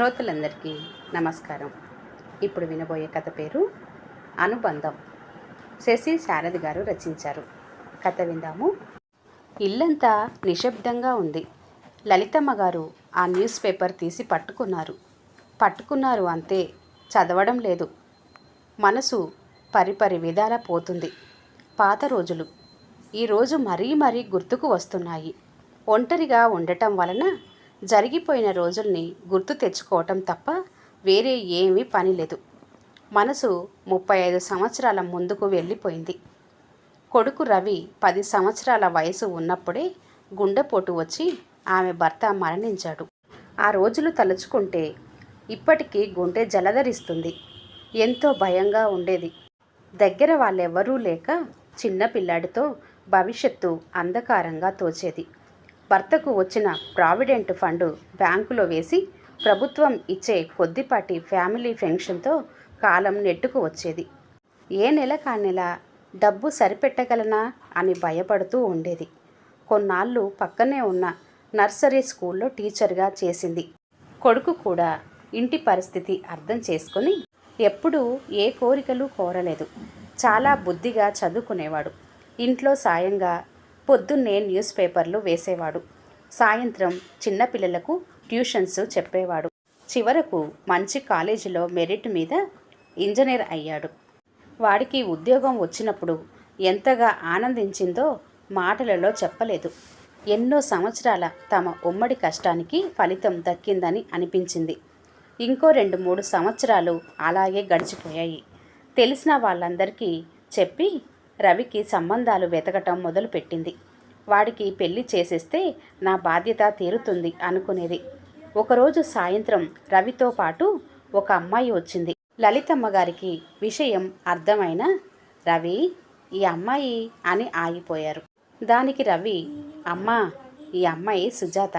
శ్రోతలందరికీ నమస్కారం. ఇప్పుడు వినబోయే కథ పేరు అనుబంధం. శశి శారది గారు రచించారు. కథ విందాము. ఇల్లంతా నిశ్శబ్దంగా ఉంది. లలితమ్మ గారు ఆ న్యూస్ పేపర్ తీసి పట్టుకున్నారు. పట్టుకున్నారు అంతే చదవడం లేదు. మనసు పరిపరి విధాల పోతుంది. పాత రోజులు. ఈరోజు మరీ మరీ గుర్తుకు వస్తున్నాయి. ఒంటరిగా ఉండటం వలన జరిగిపోయిన రోజుల్ని గుర్తు తెచ్చుకోవటం తప్ప వేరే ఏమీ పని లేదు. మనసు ముప్పై ఐదు సంవత్సరాల ముందుకు వెళ్ళిపోయింది. కొడుకు రవి పది సంవత్సరాల వయసు ఉన్నప్పుడే గుండెపోటు వచ్చి ఆమె భర్త మరణించాడు. ఆ రోజులు తలుచుకుంటే ఇప్పటికీ గుండె జలధరిస్తుంది. ఎంతో భయంగా ఉండేది. దగ్గర వాళ్ళెవ్వరూ లేక చిన్న పిల్లాడితో భవిష్యత్తు అంధకారంగా తోచేది. భర్తకు వచ్చిన ప్రావిడెంట్ ఫండ్ బ్యాంకులో వేసి ప్రభుత్వం ఇచ్చే కొద్దిపాటి ఫ్యామిలీ పెన్షన్తో కాలం నెట్టుకు వచ్చేది. ఏ నెల కా నెల డబ్బు సరిపెట్టగలనా అని భయపడుతూ ఉండేది. కొన్నాళ్ళు పక్కనే ఉన్న నర్సరీ స్కూల్లో టీచర్గా చేసింది. కొడుకు కూడా ఇంటి పరిస్థితి అర్థం చేసుకొని ఎప్పుడూ ఏ కోరికలు కోరలేదు. చాలా బుద్ధిగా చదువుకునేవాడు. ఇంట్లో సాయంగా పొద్దున్నే న్యూస్ పేపర్లు వేసేవాడు. సాయంత్రం చిన్నపిల్లలకు ట్యూషన్స్ చెప్పేవాడు. చివరకు మంచి కాలేజీలో మెరిట్ మీద ఇంజనీర్ అయ్యాడు. వాడికి ఉద్యోగం వచ్చినప్పుడు ఎంతగా ఆనందించిందో మాటలలో చెప్పలేదు. ఎన్నో సంవత్సరాల తమ ఉమ్మడి కష్టానికి ఫలితం దక్కిందని అనిపించింది. ఇంకో రెండు మూడు సంవత్సరాలు అలాగే గడిచిపోయాయి. తెలిసిన వాళ్ళందరికీ చెప్పి రవికి సంబంధాలు వెతకటం మొదలుపెట్టింది. వాడికి పెళ్ళి చేసేస్తే నా బాధ్యత తీరుతుంది అనుకునేది. ఒకరోజు సాయంత్రం రవితో పాటు ఒక అమ్మాయి వచ్చింది. లలితమ్మ గారికి విషయం అర్థమైన రవి ఈ అమ్మాయి అని ఆగిపోయారు. దానికి రవి అమ్మా ఈ అమ్మాయి సుజాత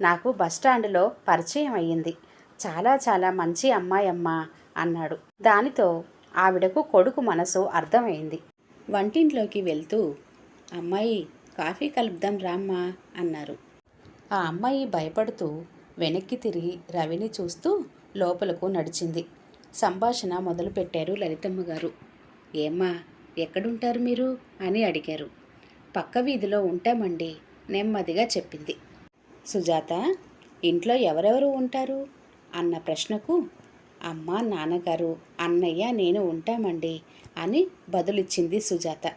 నాకు బస్టాండ్లో పరిచయం అయ్యింది. చాలా చాలా మంచి అమ్మాయి అమ్మా అన్నాడు. దానితో ఆవిడకు కొడుకు మనసు అర్థమైంది. వంటింట్లోకి వెళ్తూ అమ్మాయి కాఫీ కలుపుదాం రామ్మా అన్నారు. ఆ అమ్మాయి భయపడుతూ వెనక్కి తిరిగి రవిని చూస్తూ లోపలకు నడిచింది. సంభాషణ మొదలుపెట్టారు లలితమ్మ గారు. ఏమ్మా ఎక్కడుంటారు మీరు? అని అడిగారు. పక్క వీధిలో ఉంటామండి నెమ్మదిగా చెప్పింది. సుజాత ఇంట్లో ఎవరెవరు ఉంటారు? అన్న ప్రశ్నకు అమ్మ నాన్నగారు అన్నయ్య నేను ఉంటామండి అని బదులిచ్చింది సుజాత.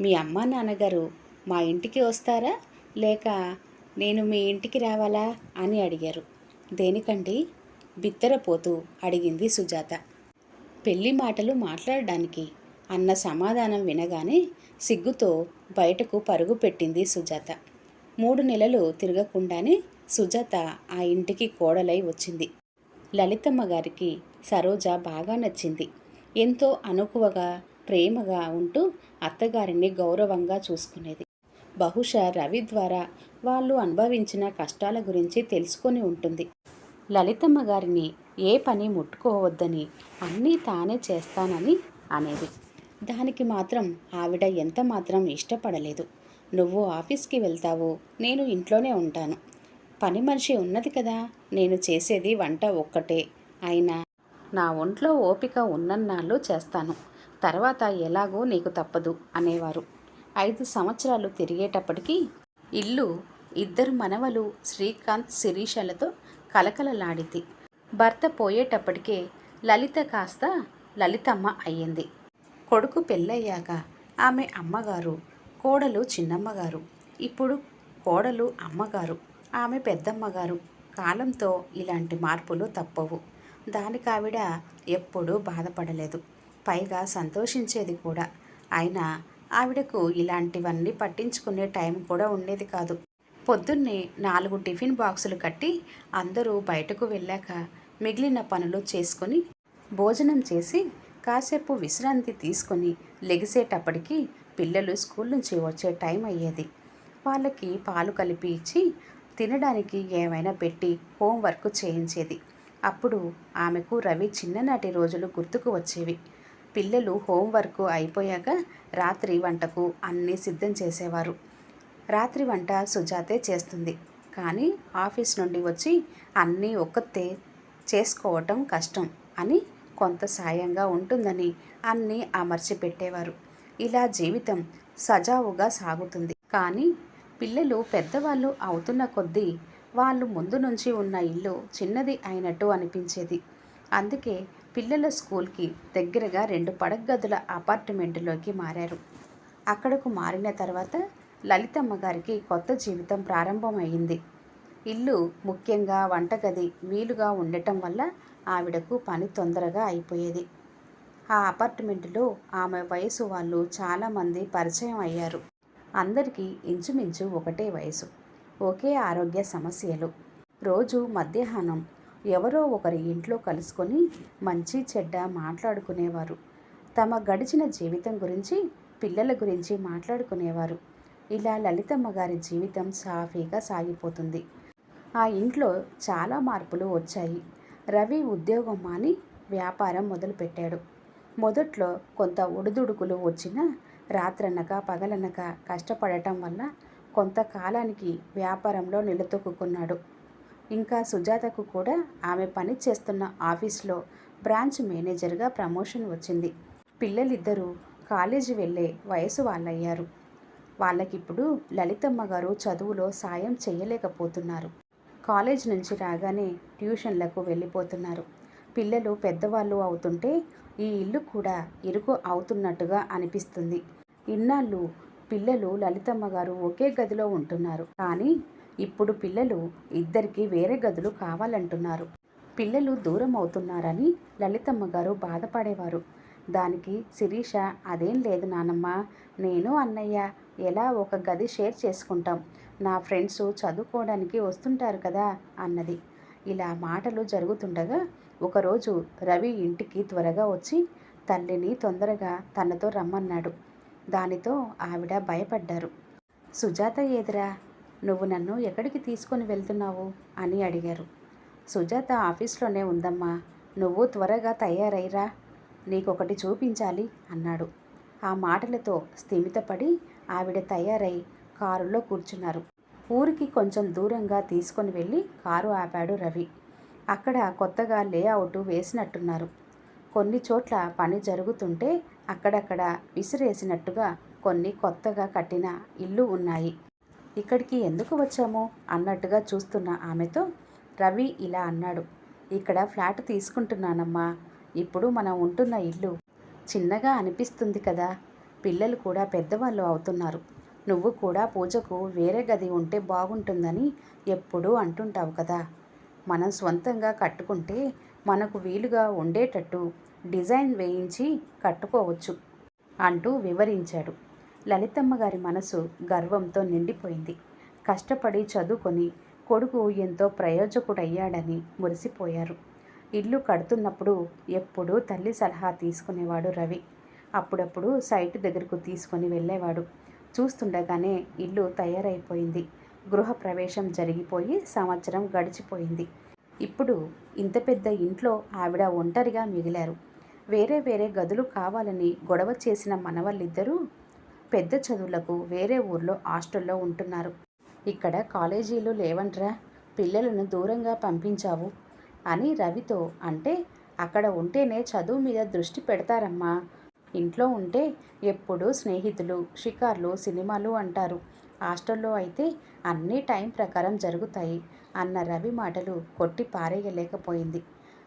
మీ అమ్మ నాన్నగారు మా ఇంటికి వస్తారా? లేక నేను మీ ఇంటికి రావాలా? అని అడిగారు. దేనికండి? బిత్తరపోతూ అడిగింది సుజాత. పెళ్ళి మాటలు మాట్లాడడానికి అన్న సమాధానం వినగానే సిగ్గుతో బయటకు పరుగు పెట్టింది సుజాత. మూడు నెలలు తిరగకుండానే సుజాత ఆ ఇంటికి కోడలై వచ్చింది. లలితమ్మ గారికి సరోజ బాగా నచ్చింది. ఎంతో అనుకువగా ప్రేమగా ఉంటూ అత్తగారిని గౌరవంగా చూసుకునేది. బహుశా రవి ద్వారా వాళ్ళు అనుభవించిన కష్టాల గురించి తెలుసుకొని ఉంటుంది. లలితమ్మ గారిని ఏ పని ముట్టుకోవద్దని అన్నీ తానే చేస్తానని అనేది. దానికి మాత్రం ఆవిడ ఎంత మాత్రం ఇష్టపడలేదు. నువ్వు ఆఫీస్కి వెళ్తావు నేను ఇంట్లోనే ఉంటాను. పని మనిషి ఉన్నది కదా నేను చేసేది వంట ఒక్కటే అయినా నా ఒంట్లో ఓపిక ఉన్నన్నాళ్ళు చేస్తాను. తర్వాత ఎలాగో నీకు తప్పదు అనేవారు. ఐదు సంవత్సరాలు తిరిగేటప్పటికీ ఇల్లు ఇద్దరు మనవలు శ్రీకాంత్ శిరీషలతో కలకలలాడింది భర్త పోయేటప్పటికే లలిత కాస్త లలితమ్మ అయ్యింది. కొడుకు పెళ్ళయ్యాక ఆమె అమ్మగారు కోడలు చిన్నమ్మగారు. ఇప్పుడు కోడలు అమ్మగారు ఆమె పెద్దమ్మగారు. కాలంతో ఇలాంటి మార్పులు తప్పవు. దానికి ఆవిడ ఎప్పుడూ బాధపడలేదు. పైగా సంతోషించేది కూడా. అయినా ఆవిడకు ఇలాంటివన్నీ పట్టించుకునే టైం కూడా ఉండేది కాదు. పొద్దున్నే నాలుగు టిఫిన్ బాక్సులు కట్టి అందరూ బయటకు వెళ్ళాక మిగిలిన పనులు చేసుకొని భోజనం చేసి కాసేపు విశ్రాంతి తీసుకొని లెగిసేటప్పటికి పిల్లలు స్కూల్ నుంచి వచ్చే టైం అయ్యేది. వాళ్ళకి పాలు కలిపి ఇచ్చి తినడానికి ఏమైనా పెట్టి హోంవర్క్ చేయించేది. అప్పుడు ఆమెకు రవి చిన్ననాటి రోజులు గుర్తుకు వచ్చేవి. పిల్లలు హోంవర్క్ అయిపోయాక రాత్రి వంటకు అన్నీ సిద్ధం చేసేవారు. రాత్రి వంట సుజాతే చేస్తుంది. కానీ ఆఫీస్ నుండి వచ్చి అన్నీ ఒక్కతే చేసుకోవటం కష్టం అని కొంత సాయంగా ఉంటుందని అన్నీ అమర్చి పెట్టేవారు ఇలా జీవితం సజావుగా సాగుతుంది. కానీ పిల్లలు పెద్దవాళ్ళు అవుతున్న కొద్దీ వాళ్ళు ముందు నుంచి ఉన్న ఇల్లు చిన్నది అయినట్టు అనిపించేది. అందుకే పిల్లల స్కూల్కి దగ్గరగా రెండు పడగదుల అపార్ట్మెంటులోకి మారారు. అక్కడకు మారిన తర్వాత లలితమ్మ గారికి కొత్త జీవితం ప్రారంభమైంది. ఇల్లు ముఖ్యంగా వంటగది వీలుగా ఉండటం వల్ల ఆవిడకు పని తొందరగా అయిపోయేది. ఆ అపార్ట్మెంటులో ఆమె వయసు వాళ్ళు చాలామంది పరిచయం అయ్యారు. అందరికీ ఇంచుమించు ఒకటే వయసు. ఒకే ఆరోగ్య సమస్యలు. రోజు మధ్యాహ్నం ఎవరో ఒకరి ఇంట్లో కలుసుకొని మంచి చెడ్డ మాట్లాడుకునేవారు. తమ గడిచిన జీవితం గురించి పిల్లల గురించి మాట్లాడుకునేవారు. ఇలా లలితమ్మ గారి జీవితం సాఫీగా సాగిపోతుంది. ఆ ఇంట్లో చాలా మార్పులు వచ్చాయి. రవి ఉద్యోగం మాని వ్యాపారం మొదలుపెట్టాడు. మొదట్లో కొంత ఒడిదుడుకులు వచ్చినా రాత్రనక పగలనక కష్టపడటం వల్ల కొంతకాలానికి వ్యాపారంలో నిలదొక్కున్నాడు ఇంకా సుజాతకు కూడా ఆమె పని చేస్తున్న ఆఫీస్లో బ్రాంచ్ మేనేజర్గా ప్రమోషన్ వచ్చింది. పిల్లలిద్దరూ కాలేజీ వెళ్ళే వయసు వాళ్ళయ్యారు. వాళ్ళకిప్పుడు లలితమ్మ గారు చదువులో సాయం చేయలేకపోతున్నారు. కాలేజ్ నుంచి రాగానే ట్యూషన్లకు వెళ్ళిపోతున్నారు. పిల్లలు పెద్దవాళ్ళు అవుతుంటే ఈ ఇల్లు కూడా ఇరుకు అవుతున్నట్టుగా అనిపిస్తుంది. ఇన్నాళ్ళు పిల్లలు లలితమ్మ గారు ఒకే గదిలో ఉంటున్నారు. కానీ ఇప్పుడు పిల్లలు ఇద్దరికి వేరే గదులు కావాలంటున్నారు. పిల్లలు దూరం అవుతున్నారని లలితమ్మ గారు బాధపడేవారు. దానికి శిరీష అదేం లేదు నానమ్మ నేను అన్నయ్య ఎలా ఒక గది షేర్ చేసుకుంటాం? నా ఫ్రెండ్స్ చదువుకోవడానికి వస్తుంటారు కదా అన్నది. ఇలా మాటలు జరుగుతుండగా ఒకరోజు రవి ఇంటికి త్వరగా వచ్చి తల్లిని తొందరగా తనతో రమ్మన్నాడు. దానితో ఆవిడ భయపడ్డారు. సుజాత ఏదిరా? నువ్వు నన్ను ఎక్కడికి తీసుకొని వెళ్తున్నావు? అని అడిగారు. సుజాత ఆఫీస్లోనే ఉందమ్మా. నువ్వు త్వరగా తయారైరా నీకొకటి చూపించాలి అన్నాడు. ఆ మాటలతో స్థిమితపడి ఆవిడ తయారై కారులో కూర్చున్నారు. ఊరికి కొంచెం దూరంగా తీసుకొని వెళ్ళి కారు ఆపాడు రవి. అక్కడ కొత్తగా లేఅవుట్ వేసినట్టున్నారు. కొన్ని చోట్ల పని జరుగుతుంటే అక్కడక్కడ విసిరేసినట్టుగా కొన్ని కొత్తగా కట్టిన ఇల్లు ఉన్నాయి. ఇక్కడికి ఎందుకు వచ్చాము? అన్నట్టుగా చూస్తున్న ఆమెతో రవి ఇలా అన్నాడు. ఇక్కడ ఫ్లాట్ తీసుకుంటున్నానమ్మా. ఇప్పుడు మనం ఉంటున్న ఇల్లు చిన్నగా అనిపిస్తుంది కదా. పిల్లలు కూడా పెద్దవాళ్ళు అవుతున్నారు. నువ్వు కూడా పూజకు వేరే గది ఉంటే బాగుంటుందని ఎప్పుడూ అంటుంటావు కదా. మనం స్వంతంగా కట్టుకుంటే మనకు వీలుగా ఉండేటట్టు డిజైన్ వేయించి కట్టుకోవచ్చు అంటూ వివరించాడు. లలితమ్మ గారి మనసు గర్వంతో నిండిపోయింది. కష్టపడి చదువుకొని కొడుకు ఎంతో ప్రయోజకుడయ్యాడని మురిసిపోయారు. ఇల్లు కడుతున్నప్పుడు ఎప్పుడూ తల్లి సలహా తీసుకునేవాడు రవి. అప్పుడప్పుడు సైట్ దగ్గరకు తీసుకొని వెళ్ళేవాడు. చూస్తుండగానే ఇల్లు తయారైపోయింది. గృహప్రవేశం జరిగిపోయి సంవత్సరం గడిచిపోయింది. ఇప్పుడు ఇంత పెద్ద ఇంట్లో ఆవిడ ఒంటరిగా మిగిలారు. వేరే వేరే గదులు కావాలని గొడవ చేసిన మనవళ్ళిద్దరూ పెద్ద చదువులకు వేరే ఊర్లో హాస్టల్లో ఉంటున్నారు. ఇక్కడ కాలేజీలు లేవంట్రా పిల్లలను దూరంగా పంపించావు అని రవితో అంటే అక్కడ ఉంటేనే చదువు మీద దృష్టి పెడతారమ్మా. ఇంట్లో ఉంటే ఎప్పుడూ స్నేహితులు షికార్లు సినిమాలు అంటారు. హాస్టల్లో అయితే అన్నీ టైం ప్రకారం జరుగుతాయి అన్న రవి మాటలు కొట్టి పారేయలేకపోయింది.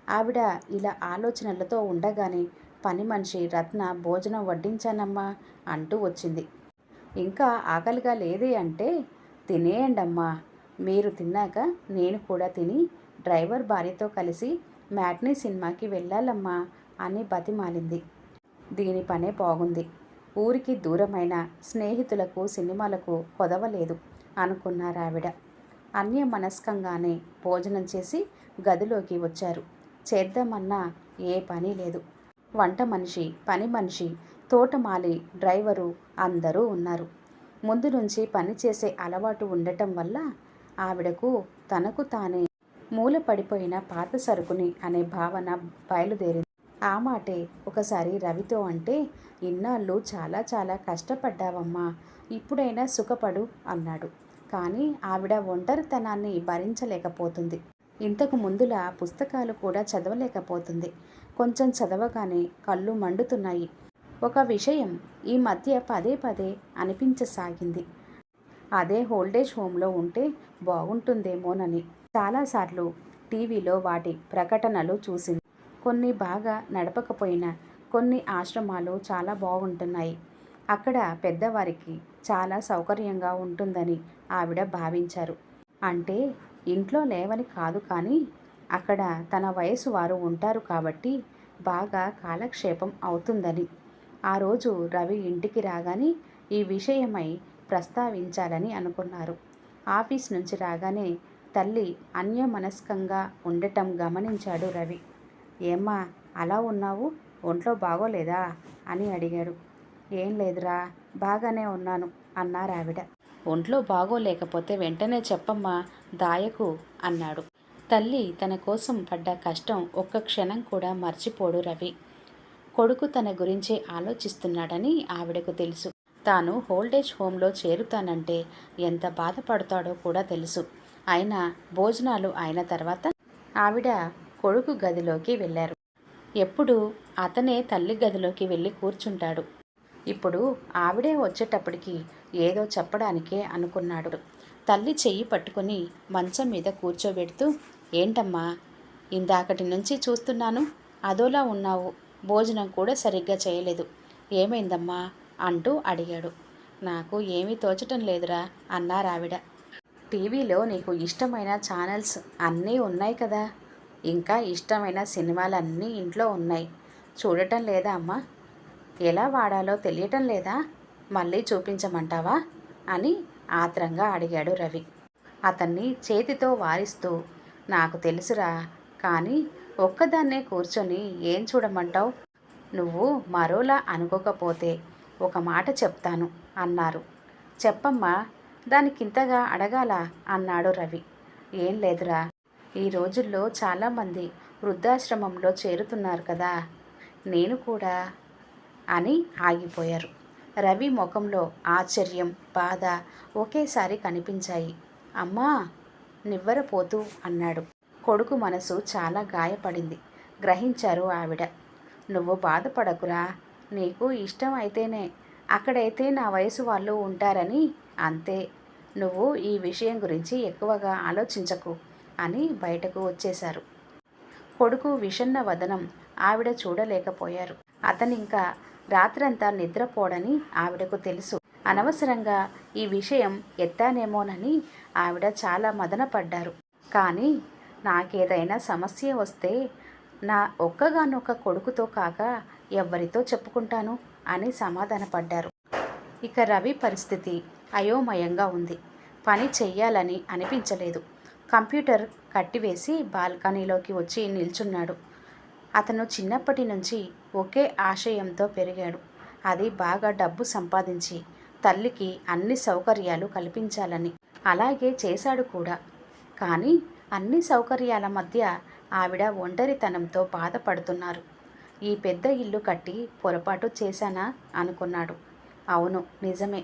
ఆవిడ ఇలా ఆలోచనలతో ఉండగానే పని మనిషి రత్న భోజనం వడ్డించానమ్మా అంటూ వచ్చింది. ఇంకా ఆకలిగా లేదే అంటే తినేయండమ్మా మీరు తిన్నాక నేను కూడా తిని డ్రైవర్ భార్యతో కలిసి మ్యాట్నీ సినిమాకి వెళ్ళాలమ్మా అని బతిమాలింది. దీని పనే బాగుంది. ఊరికి దూరమైన స్నేహితులకు సినిమాలకు కొదవలేదు అనుకున్నారావిడ. అన్యమనస్కంగానే భోజనం చేసి గదిలోకి వచ్చారు. చేద్దామన్నా ఏ పని లేదు. వంట మనిషి పని మనిషి తోటమాలి డ్రైవరు అందరూ ఉన్నారు. ముందు నుంచి పని చేసే అలవాటు ఉండటం వల్ల ఆవిడకు తనకు తానే మూల పడిపోయిన పాత సరుకుని అనే భావన బయలుదేరింది. ఆ మాటే ఒకసారి రవితో అంటే ఇన్నాళ్ళు చాలా చాలా కష్టపడ్డావమ్మా ఇప్పుడైనా సుఖపడు అన్నాడు. కానీ ఆవిడ ఒంటరితనాన్ని భరించలేకపోతుంది. ఇంతకు ముందులా పుస్తకాలు కూడా చదవలేకపోతుంది. కొంచెం చదవగానే కళ్ళు మండుతున్నాయి. ఒక విషయం ఈ మధ్య పదే పదే అనిపించసాగింది. అదే హోల్డేజ్ హోమ్లో ఉంటే బాగుంటుందేమోనని చాలాసార్లు టీవీలో వాటి ప్రకటనలు చూసింది. కొన్ని బాగా నడపకపోయినా కొన్ని ఆశ్రమాలు చాలా బాగుంటున్నాయి. అక్కడ పెద్దవారికి చాలా సౌకర్యంగా ఉంటుందని ఆవిడ భావించారు. అంటే ఇంట్లో లేవని కాదు కానీ అక్కడ తన వయసు వారు ఉంటారు కాబట్టి బాగా కాలక్షేపం అవుతుందని. ఆ రోజు రవి ఇంటికి రాగానే ఈ విషయమై ప్రస్తావించాలని అనుకున్నారు. ఆఫీస్ నుంచి రాగానే తల్లి అన్యమనస్కంగా ఉండటం గమనించాడు రవి. ఏమ్మా అలా ఉన్నావు? ఒంట్లో బాగోలేదా? అని అడిగాడు. ఏం లేదురా బాగానే ఉన్నాను అన్నారు ఆవిడ ఒంట్లో బాగోలేకపోతే వెంటనే చెప్పమ్మా దాయకు అన్నాడు. తల్లి తన కోసం పడ్డ కష్టం ఒక్క క్షణం కూడా మర్చిపోడు రవి. కొడుకు తన గురించే ఆలోచిస్తున్నాడని ఆవిడకు తెలుసు. తాను హోల్డేజ్ హోంలో చేరుతానంటే ఎంత బాధపడతాడో కూడా తెలుసు. అయినా భోజనాలు అయిన తర్వాత ఆవిడ కొడుకు గదిలోకి వెళ్ళారు. ఎప్పుడు అతనే తల్లి గదిలోకి వెళ్ళి కూర్చుంటాడు. ఇప్పుడు ఆవిడే వచ్చేటప్పటికి ఏదో చెప్పడానికే అనుకున్నాడు. తల్లి చెయ్యి పట్టుకుని మంచం మీద కూర్చోబెడుతూ ఏంటమ్మా ఇందాకటి నుంచి చూస్తున్నాను అదోలా ఉన్నావు భోజనం కూడా సరిగ్గా చేయలేదు. ఏమైందమ్మా? అంటూ అడిగాడు. నాకు ఏమీ తోచటం లేదురా అన్నారావిడ టీవీలో నీకు ఇష్టమైన ఛానల్స్ అన్నీ ఉన్నాయి కదా. ఇంకా ఇష్టమైన సినిమాలన్నీ ఇంట్లో ఉన్నాయి. చూడటం లేదా అమ్మా? ఎలా వాడాలో తెలియటం లేదా? మళ్ళీ చూపించమంటావా? అని ఆత్రంగా అడిగాడు రవి. అతన్ని చేతితో వారిస్తూ నాకు తెలుసురా కానీ ఒక్కదాన్నే కూర్చొని ఏం చూడమంటావు? నువ్వు మరోలా అనుకోకపోతే ఒక మాట చెప్తాను అన్నారు. చెప్పమ్మా దానికింతగా అడగాల అన్నాడు రవి. ఏం లేదురా ఈ రోజుల్లో చాలామంది వృద్ధాశ్రమంలో చేరుతున్నారు కదా నేను కూడా అని ఆగిపోయారు. రవి ముఖంలో ఆశ్చర్యం బాధ ఒకేసారి కనిపించాయి. అమ్మా! నివ్వరపోతూ అన్నాడు. కొడుకు మనసు చాలా గాయపడింది. గ్రహించారు ఆవిడ. నువ్వు బాధపడకురా. నీకు ఇష్టం అయితేనే అక్కడైతే నా వయసు వాళ్ళు ఉంటారని అంతే. నువ్వు ఈ విషయం గురించి ఎక్కువగా ఆలోచించకు అని బయటకు వచ్చేశారు. కొడుకు విషన్న వదనం ఆవిడ చూడలేకపోయారు. అతనింకా రాత్రంతా నిద్రపోడని ఆవిడకు తెలుసు. అనవసరంగా ఈ విషయం ఎత్తానేమోనని ఆవిడ చాలా మదనపడ్డారు. కానీ నాకేదైనా సమస్య వస్తే నా ఒక్కగానొక్క కొడుకుతో కాక ఎవ్వరితో చెప్పుకుంటాను అని సమాధానపడ్డారు. ఇక రవి పరిస్థితి అయోమయంగా ఉంది. పని చెయ్యాలని అనిపించలేదు. కంప్యూటర్ కట్టివేసి బాల్కనీలోకి వచ్చి నిల్చున్నాడు. అతను చిన్నప్పటి నుంచి ఒకే ఆశయంతో పెరిగాడు. అది బాగా డబ్బు సంపాదించి తల్లికి అన్ని సౌకర్యాలు కల్పించాలని అలాగే చేశాడు కూడా. కానీ అన్ని సౌకర్యాల మధ్య ఆవిడ ఒంటరితనంతో బాధపడుతున్నారు. ఈ పెద్ద ఇల్లు కట్టి పొరపాటు చేశానా అనుకున్నాడు. అవును నిజమే.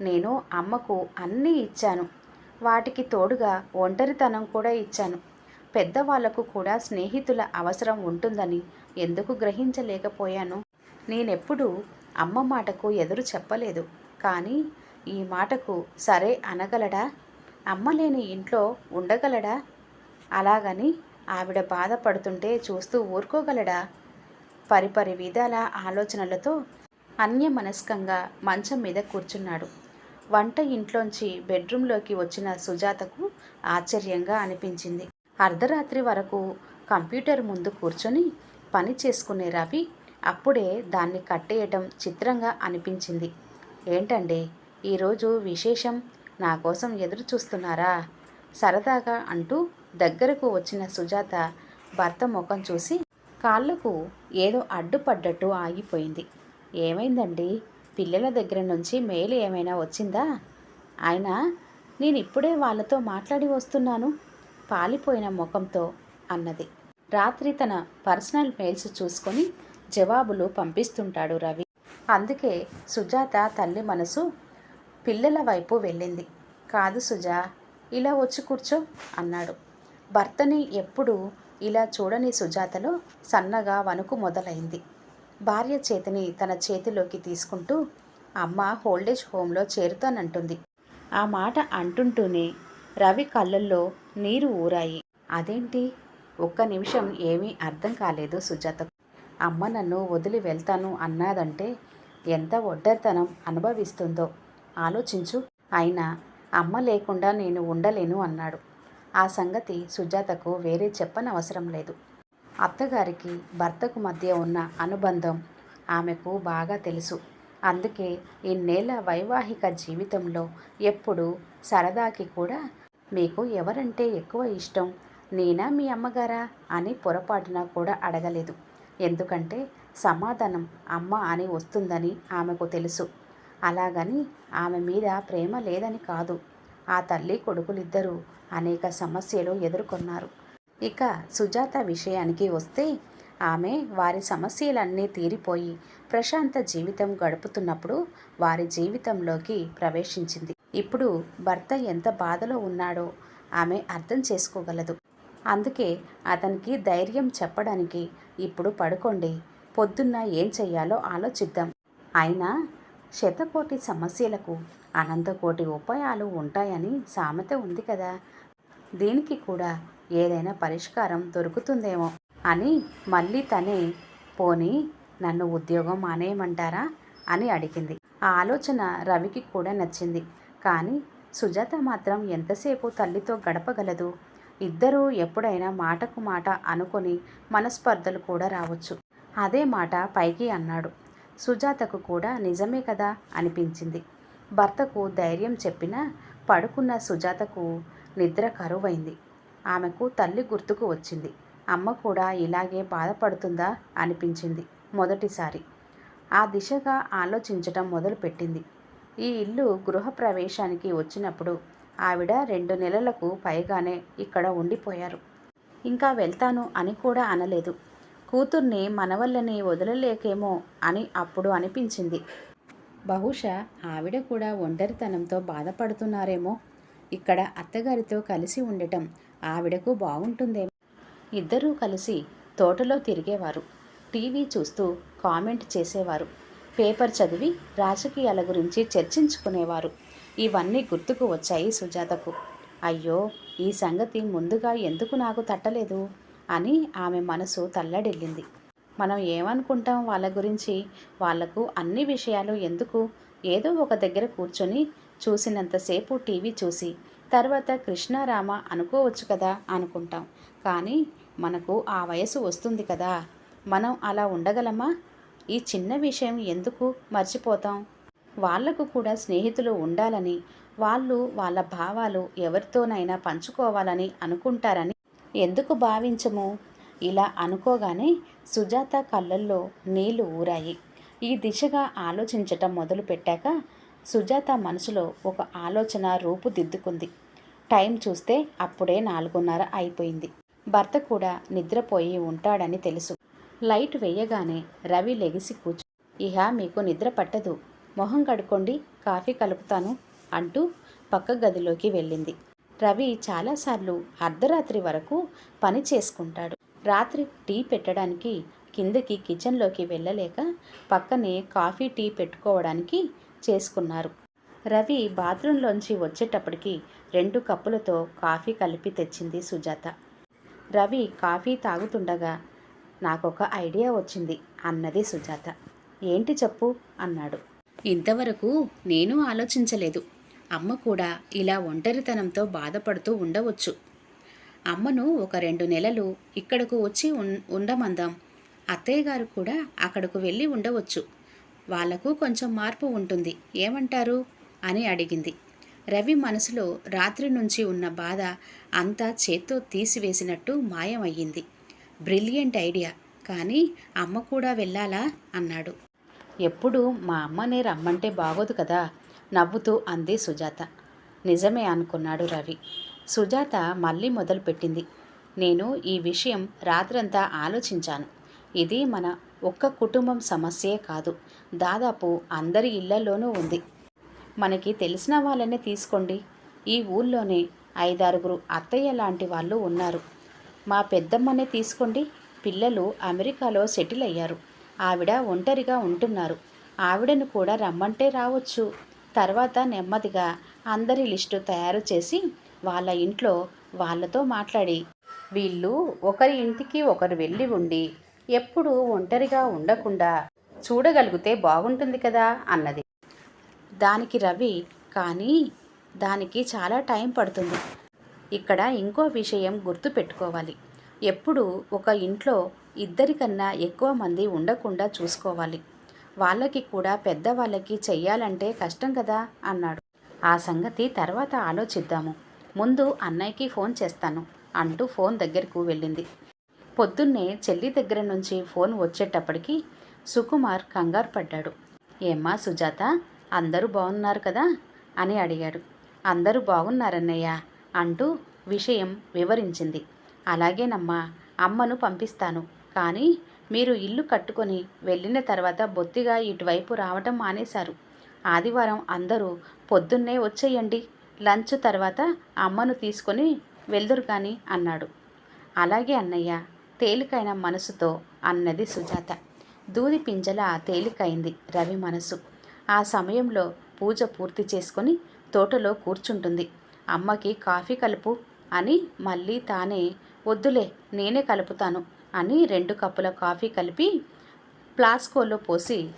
నేను అమ్మకు అన్నీ ఇచ్చాను. వాటికి తోడుగా ఒంటరితనం కూడా ఇచ్చాను. పెద్దవాళ్ళకు కూడా స్నేహితుల అవసరం ఉంటుందని ఎందుకు గ్రహించలేకపోయాను. నేనెప్పుడూ అమ్మ మాటకు ఎదురు చెప్పలేదు. కానీ ఈ మాటకు సరే అనగలడా? అమ్మ లేని ఇంట్లో ఉండగలడా? అలాగని ఆవిడ బాధపడుతుంటే చూస్తూ ఊరుకోగలడా? పరిపరి విధాల ఆలోచనలతో అన్యమనస్కంగా మంచం మీద కూర్చున్నాడు. వంట ఇంట్లోంచి బెడ్రూమ్లోకి వచ్చిన సుజాతకు ఆశ్చర్యంగా అనిపించింది. అర్ధరాత్రి వరకు కంప్యూటర్ ముందు కూర్చొని పని చేసుకునే రవి అప్పుడే దాన్ని కట్టేయటం చిత్రంగా అనిపించింది. ఏంటండి? ఈరోజు విశేషం నా కోసం ఎదురు చూస్తున్నారా? సరదాగా అంటూ దగ్గరకు వచ్చిన సుజాత భర్త ముఖం చూసి కాళ్ళకు ఏదో అడ్డుపడ్డట్టు ఆగిపోయింది. ఏమైందండి? పిల్లల దగ్గర నుంచి మెయిల్ ఏమైనా వచ్చిందా? ఆయన నేను ఇప్పుడే వాళ్ళతో మాట్లాడి వస్తున్నాను. పాలిపోయిన ముఖంతో అన్నది. రాత్రి తన పర్సనల్ మెయిల్స్ చూసుకొని జవాబులు పంపిస్తుంటాడు రవి. అందుకే సుజాత తల్లి మనసు పిల్లల వైపు వెళ్ళింది. కాదు సుజా ఇలా వచ్చి కూర్చో అన్నాడు. భర్తని ఎప్పుడు ఇలా చూడని సుజాతలో సన్నగా వణుకు మొదలైంది. భార్య చేతిని తన చేతిలోకి తీసుకుంటూ అమ్మ హోల్డేజ్ హోంలో చేరుతానంటుంది. ఆ మాట అంటుంటూనే రవి కళ్ళల్లో నీరు ఊరాయి. అదేంటి? ఒక్క నిమిషం ఏమీ అర్థం కాలేదు సుజాతకు. అమ్మ నన్ను వదిలి వెళ్తాను అన్నాదంటే ఎంత ఒడ్డరితనం అనుభవిస్తుందో. ఆలోచించు. అయినా అమ్మ లేకుండా నేను ఉండలేను అన్నాడు. ఆ సంగతి సుజాతకు వేరే చెప్పనవసరం లేదు. అత్తగారికి భర్తకు మధ్య ఉన్న అనుబంధం ఆమెకు బాగా తెలుసు. అందుకే ఇన్నేళ్ళ వైవాహిక జీవితంలో ఎప్పుడు సరదాకి కూడా మీకు ఎవరంటే ఎక్కువ ఇష్టం? నేనా మీ అమ్మగారా? అని పొరపాటున కూడా అడగలేదు. ఎందుకంటే సమాధానం అమ్మ అని వస్తుందని ఆమెకు తెలుసు. అలాగని ఆమె మీద ప్రేమ లేదని కాదు. ఆ తల్లి కొడుకులిద్దరూ అనేక సమస్యలు ఎదుర్కొన్నారు. ఇక సుజాత విషయానికి వస్తే ఆమె వారి సమస్యలన్నీ తీరిపోయి ప్రశాంత జీవితం గడుపుతున్నప్పుడు వారి జీవితంలోకి ప్రవేశించింది. ఇప్పుడు భర్త ఎంత బాధలో ఉన్నాడో ఆమె అర్థం చేసుకోగలదు. అందుకే అతనికి ధైర్యం చెప్పడానికి ఇప్పుడు పడుకోండి. పొద్దున్న ఏం చెయ్యాలో ఆలోచిద్దాం. అయినా శతకోటి సమస్యలకు అనంతకోటి ఉపాయాలు ఉంటాయని సామెత ఉంది కదా. దీనికి కూడా ఏదైనా పరిష్కారం దొరుకుతుందేమో అని మళ్ళీ తనే పోనీ నన్ను ఉద్యోగం మానేయమంటారా అని అడిగింది. ఆ ఆలోచన రవికి కూడా నచ్చింది. కానీ సుజాత మాత్రం ఎంతసేపు తల్లితో గడపగలదు? ఇద్దరూ ఎప్పుడైనా మాటకు మాట అనుకొని మనస్పర్ధలు కూడా రావచ్చు. అదే మాట పైకి అన్నాడు. సుజాతకు కూడా నిజమే కదా అనిపించింది. భర్తకు ధైర్యం చెప్పినా పడుకున్న సుజాతకు నిద్ర కరువైంది. ఆమెకు తల్లి గుర్తుకు వచ్చింది. అమ్మ కూడా ఇలాగే బాధపడుతుందా అనిపించింది మొదటిసారి. ఆ దిశగా ఆలోచించటం మొదలుపెట్టింది. ఈ ఇల్లు గృహప్రవేశానికి వచ్చినప్పుడు ఆవిడ రెండు నెలలకు పైగానే ఇక్కడ ఉండిపోయారు. ఇంకా వెళ్తాను అని కూడా అనలేదు. కూతుర్ని మనవల్లని వదలలేకేమో అని అప్పుడు అనిపించింది. బహుశా ఆవిడ కూడా ఒంటరితనంతో బాధపడుతున్నారేమో. ఇక్కడ అత్తగారితో కలిసి ఉండటం ఆవిడకు బాగుంటుందేమో ఇద్దరూ కలిసి తోటలో తిరిగేవారు. టీవీ చూస్తూ కామెంట్ చేసేవారు. పేపర్ చదివి రాజకీయాల గురించి చర్చించుకునేవారు. ఇవన్నీ గుర్తుకు వచ్చాయి సుజాతకు. అయ్యో ఈ సంగతి ముందుగా ఎందుకు నాకు తట్టలేదు? అని ఆమె మనసు తల్లడిల్లింది. మనం ఏమనుకుంటాం వాళ్ళ గురించి? వాళ్ళకు అన్ని విషయాలు ఎందుకు? ఏదో ఒక దగ్గర కూర్చొని చూసినంతసేపు టీవీ చూసి తర్వాత కృష్ణారామ అనుకోవచ్చు కదా అనుకుంటాం. కానీ మనకు ఆ వయసు వస్తుంది కదా. మనం అలా ఉండగలమా? ఈ చిన్న విషయం ఎందుకు మర్చిపోతాం? వాళ్ళకు కూడా స్నేహితులు ఉండాలని వాళ్ళు వాళ్ళ భావాలు ఎవరితోనైనా పంచుకోవాలని అనుకుంటారని ఎందుకు భావించము? ఇలా అనుకోగానే సుజాత కళ్ళల్లో నీళ్ళు ఊరాయి. ఈ దిశగా ఆలోచించటం మొదలుపెట్టాక సుజాత మనసులో ఒక ఆలోచన రూపుదిద్దుకుంది. టైం చూస్తే అప్పుడే నాలుగున్నర అయిపోయింది. భర్త కూడా నిద్రపోయి ఉంటాడని తెలుసు. లైట్ వేయగానే రవి లెగిసి కూర్చు. ఇహ మీకు నిద్ర పట్టదు. మొహం కడుక్కోండి కాఫీ కలుపుతాను అంటూ పక్క గదిలోకి వెళ్ళింది. రవి చాలాసార్లు అర్ధరాత్రి వరకు పని చేసుకుంటాడు. రాత్రి టీ పెట్టడానికి కిందకి కిచెన్లోకి వెళ్ళలేక పక్కనే కాఫీ టీ పెట్టుకోవడానికి చేసుకున్నారు. రవి బాత్రూంలోంచి వచ్చేటప్పటికి రెండు కప్పులతో కాఫీ కలిపి తెచ్చింది సుజాత. రవి కాఫీ తాగుతుండగా నాకొక ఐడియా వచ్చింది అన్నది సుజాత. ఏంటి చెప్పు అన్నాడు. ఇంతవరకు నేను ఆలోచించలేదు. అమ్మ కూడా ఇలా ఒంటరితనంతో బాధపడుతూ ఉండవచ్చు. అమ్మను ఒక రెండు నెలలు ఇక్కడకు వచ్చి ఉన్ ఉండమందాం. అత్తయ్య గారు కూడా అక్కడకు వెళ్ళి ఉండవచ్చు. వాళ్ళకు కొంచెం మార్పు ఉంటుంది. ఏమంటారు? అని అడిగింది. రవి మనసులో రాత్రి నుంచి ఉన్న బాధ అంతా చేత్తో తీసివేసినట్టు మాయమయ్యింది. Brilliant idea. కానీ అమ్మ కూడా వెళ్ళాలా? అన్నాడు. ఎప్పుడు మా అమ్మనే రమ్మంటే బాగోదు కదా? నవ్వుతూ అంది సుజాత. నిజమే అనుకున్నాడు రవి. సుజాత మళ్ళీ మొదలుపెట్టింది. నేను ఈ విషయం రాత్రంతా ఆలోచించాను. ఇది మన ఒక్క కుటుంబం సమస్యే కాదు. దాదాపు అందరి ఇళ్ళలోనూ ఉంది. మనకి తెలిసిన వాళ్ళనే తీసుకోండి. ఈ ఊళ్ళోనే ఐదారుగురు అత్తయ్య లాంటి వాళ్ళు ఉన్నారు. మా పెద్దమ్మనే తీసుకోండి. పిల్లలు అమెరికాలో సెటిల్ అయ్యారు. ఆవిడ ఒంటరిగా ఉంటున్నారు. ఆవిడను కూడా రమ్మంటే రావచ్చు. తర్వాత నెమ్మదిగా అందరి లిస్టు తయారు చేసి వాళ్ళ ఇంట్లో వాళ్ళతో మాట్లాడి వీళ్ళు ఒకరి ఇంటికి ఒకరు వెళ్ళి ఉండి ఎప్పుడూ ఒంటరిగా ఉండకుండా చూడగలిగితే బాగుంటుంది కదా అన్నది. దానికి రవి కానీ దానికి చాలా టైం పడుతుంది. ఇక్కడ ఇంకో విషయం గుర్తు పెట్టుకోవాలి ఎప్పుడు ఒక ఇంట్లో ఇద్దరికన్నా ఎక్కువ మంది ఉండకుండా చూసుకోవాలి. వాళ్ళకి కూడా పెద్దవాళ్ళకి చెయ్యాలంటే కష్టం కదా అన్నాడు. ఆ సంగతి తర్వాత ఆలోచిద్దాము. ముందు అన్నయ్యకి ఫోన్ చేస్తాను అంటూ ఫోన్ దగ్గరకు వెళ్ళింది. పొద్దున్నే చెల్లి దగ్గర నుంచి ఫోన్ వచ్చేటప్పటికి సుకుమార్ కంగారు పడ్డాడు. ఏమ్మా సుజాత అందరూ బాగున్నారు కదా? అని అడిగాడు. అందరూ బాగున్నారన్నయ్య అంటూ విషయం వివరించింది. అలాగేనమ్మా అమ్మను పంపిస్తాను. కానీ మీరు ఇల్లు కట్టుకొని వెళ్ళిన తర్వాత బొత్తిగా ఇటువైపు రావటం మానేశారు. ఆదివారం అందరూ పొద్దున్నే వచ్చేయండి. లంచ్ తర్వాత అమ్మను తీసుకొని వెళ్దురు కానీ అన్నాడు. అలాగే అన్నయ్య తేలికైన మనసుతో అన్నది సుజాత. దూది పింజల తేలికైంది రవి మనసు. ఆ సమయంలో పూజ పూర్తి చేసుకొని తోటలో కూర్చుంటుంది. అమ్మకి కాఫీ కలుపు అని మళ్ళీ తానే వద్దులే నేనే కలుపుతాను అని రెండు కప్పుల కాఫీ కలిపి ప్లాస్కోలో పోసి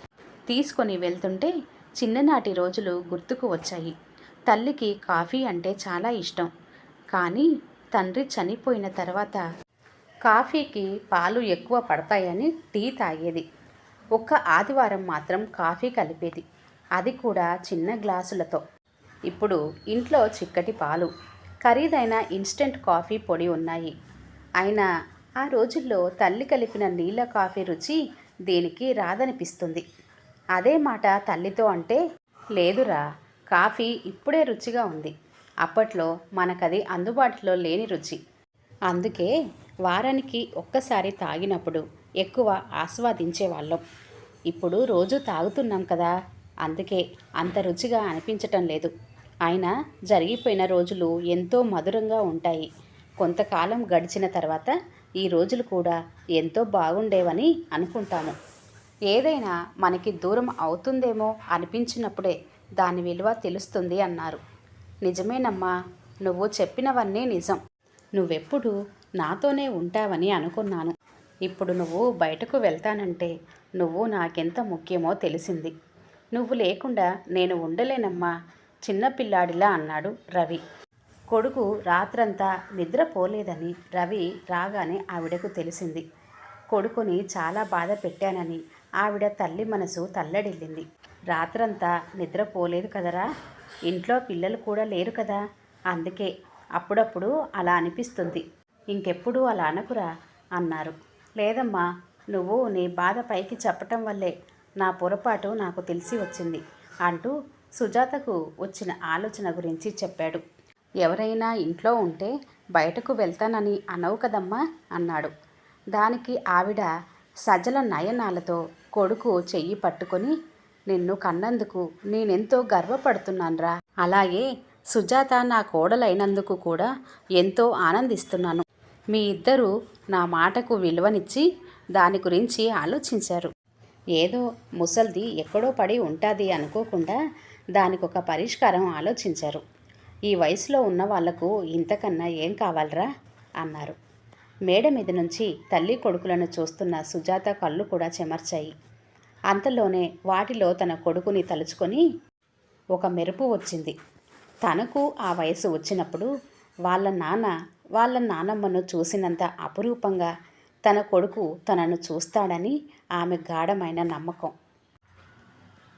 తీసుకొని వెళ్తుంటే చిన్ననాటి రోజులు గుర్తుకు వచ్చాయి. తల్లికి కాఫీ అంటే చాలా ఇష్టం. కానీ తండ్రి చనిపోయిన తర్వాత కాఫీకి పాలు ఎక్కువ పడతాయని టీ తాగేది. ఒక్క ఆదివారం మాత్రం కాఫీ కలిపేది. అది కూడా చిన్న గ్లాసులతో. ఇప్పుడు ఇంట్లో చిక్కటి పాలు ఖరీదైన ఇన్స్టెంట్ కాఫీ పొడి ఉన్నాయి. అయినా ఆ రోజుల్లో తల్లి కలిపిన నీళ్ళ కాఫీ రుచి దేనికి రాదనిపిస్తుంది. అదే మాట తల్లితో అంటే లేదురా కాఫీ ఇప్పుడే రుచిగా ఉంది. అప్పట్లో మనకది అందుబాటులో లేని రుచి. అందుకే వారానికి ఒక్కసారి తాగినప్పుడు ఎక్కువ ఆస్వాదించేవాళ్ళం ఇప్పుడు రోజు తాగుతున్నాం కదా అందుకే అంత రుచిగా అనిపించటం లేదు. అయినా జరిగిపోయిన రోజులు ఎంతో మధురంగా ఉంటాయి. కొంతకాలం గడిచిన తర్వాత ఈ రోజులు కూడా ఎంతో బాగుండేవని అనుకుంటాము. ఏదైనా మనకి దూరం అవుతుందేమో అనిపించినప్పుడే దాని విలువ తెలుస్తుంది అన్నారు. నిజమేనమ్మా నువ్వు చెప్పినవన్నీ నిజం. నువ్వెప్పుడు నాతోనే ఉంటావని అనుకున్నాను. ఇప్పుడు నువ్వు బయటకు వెళ్తానంటే నువ్వు నాకెంత ముఖ్యమో తెలిసింది. నువ్వు లేకుండా నేను ఉండలేనమ్మా. చిన్నపిల్లాడిలా అన్నాడు రవి. కొడుకు రాత్రంతా నిద్రపోలేదని రవి రాగానే ఆవిడకు తెలిసింది. కొడుకుని చాలా బాధ పెట్టానని ఆవిడ తల్లి మనసు తల్లడిల్లింది. రాత్రంతా నిద్రపోలేదు కదరా? ఇంట్లో పిల్లలు కూడా లేరు కదా? అందుకే అప్పుడప్పుడు అలా అనిపిస్తుంది. ఇంకెప్పుడు అలా అనకురా? అన్నారు. లేదమ్మా నువ్వు నీ బాధ పైకి చెప్పటం వల్లే నా పొరపాటు నాకు తెలిసి వచ్చింది అంటూ సుజాతకు వచ్చిన ఆలోచన గురించి చెప్పాడు. ఎవరైనా ఇంట్లో ఉంటే బయటకు వెళ్తానని అనవు కదమ్మా అన్నాడు. దానికి ఆవిడ సజల నయనాలతో కొడుకు చెయ్యి పట్టుకొని నిన్ను కన్నందుకు నేనెంతో గర్వపడుతున్నాన్రా. అలాగే సుజాత నా కోడలైనందుకు కూడా ఎంతో ఆనందిస్తున్నాను. మీ ఇద్దరూ నా మాటకు విలువనిచ్చి దాని గురించి ఆలోచించారు. ఏదో ముసల్ది ఎక్కడో పడి ఉంటుంది అనుకోకుండా దానికి ఒక పరిష్కారం ఆలోచించారు. ఈ వయసులో ఉన్న వాళ్ళకు ఇంతకన్నా ఏం కావాలరా? అన్నారు. మేడ మీద నుంచి తల్లి కొడుకులను చూస్తున్న సుజాత కళ్ళు కూడా చెమర్చాయి. అంతలోనే వాటిలో తన కొడుకుని తలుచుకొని ఒక మెరుపు వచ్చింది. తనకు ఆ వయసు వచ్చినప్పుడు వాళ్ళ నాన్న వాళ్ళ నానమ్మను చూసినంత అపురూపంగా తన కొడుకు తనను చూస్తాడని ఆమె గాఢమైన నమ్మకం.